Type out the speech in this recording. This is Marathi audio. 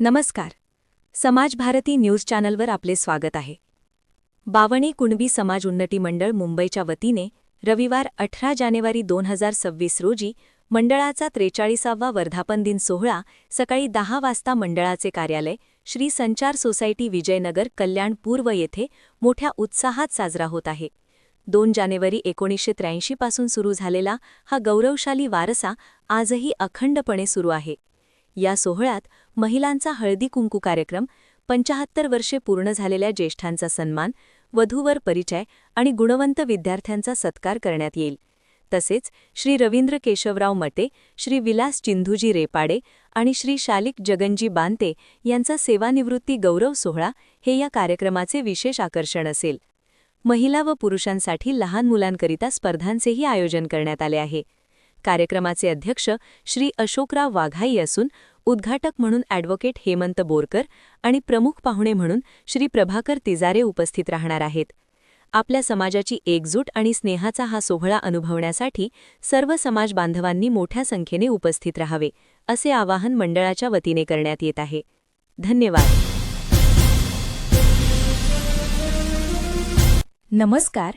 नमस्कार. समाज भारती न्यूज चॅनलवर आपले स्वागत आहे. बावणी कुणबी समाज उन्नती मंडळ मुंबईच्या वतीने रविवार अठरा जानेवारी दोन हजार सव्वीस रोजी मंडळाचा त्रेचाळीसावा वर्धापन दिन सोहळा सकाळी दहा वाजता मंडळाचे कार्यालय श्री संचार सोसायटी विजयनगर कल्याण पूर्व येथे मोठ्या उत्साहात साजरा होत आहे. दोन जानेवारी एकोणीसशे त्र्याऐंशी पासून सुरू झालेला हा गौरवशाली वारसा आजही अखंडपणे सुरू आहे. या सोहळ्यात महिलांचा हळदी कुंकू कार्यक्रम पंचाहत्तर वर्षे पूर्ण झालेल्या ज्येष्ठांचा सन्मान वधूवर परिचय आणि गुणवंत विद्यार्थ्यांचा सत्कार करण्यात येईल. तसेच श्री रवींद्र केशवराव मटे श्री विलास चिंधूजी रेपाडे आणि श्री शालिक जगनजी बांते यांचा सेवानिवृत्ती गौरव सोहळा हे या कार्यक्रमाचे विशेष आकर्षण असेल. महिला व पुरुषांसाठी लहान मुलांकरिता स्पर्धांचेही आयोजन करण्यात आले आहे. कार्यक्रमाचे अध्यक्ष श्री अशोकराव वाघाई असून उद्घाटक म्हणून ॲडव्होकेट हेमंत बोरकर आणि प्रमुख पाहुणे म्हणून श्री प्रभाकर तिजारे उपस्थित राहणार आहेत. आपल्या समाजाची एकजूट आणि स्नेहाचा हा सोहळा अनुभवण्यासाठी सर्व समाज बांधवांनी मोठ्या संख्येने उपस्थित राहावे असे आवाहन मंडळाच्या वतीने करण्यात येत आहे. धन्यवाद. नमस्कार.